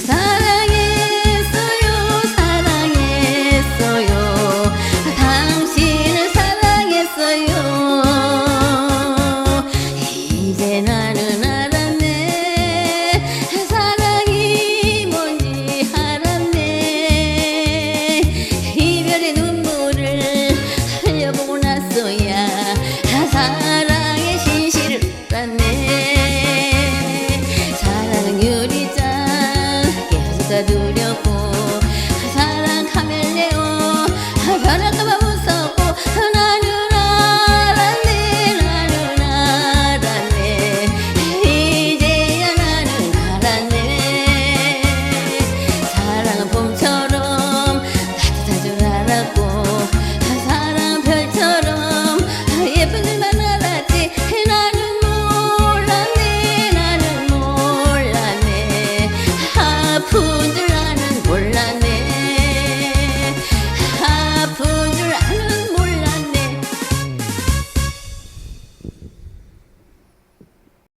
사랑했어요 사랑했어요. 알았고 사랑 별처럼 아, 예쁜 줄만 알았지 나는 몰랐네 나는 몰랐네. 아프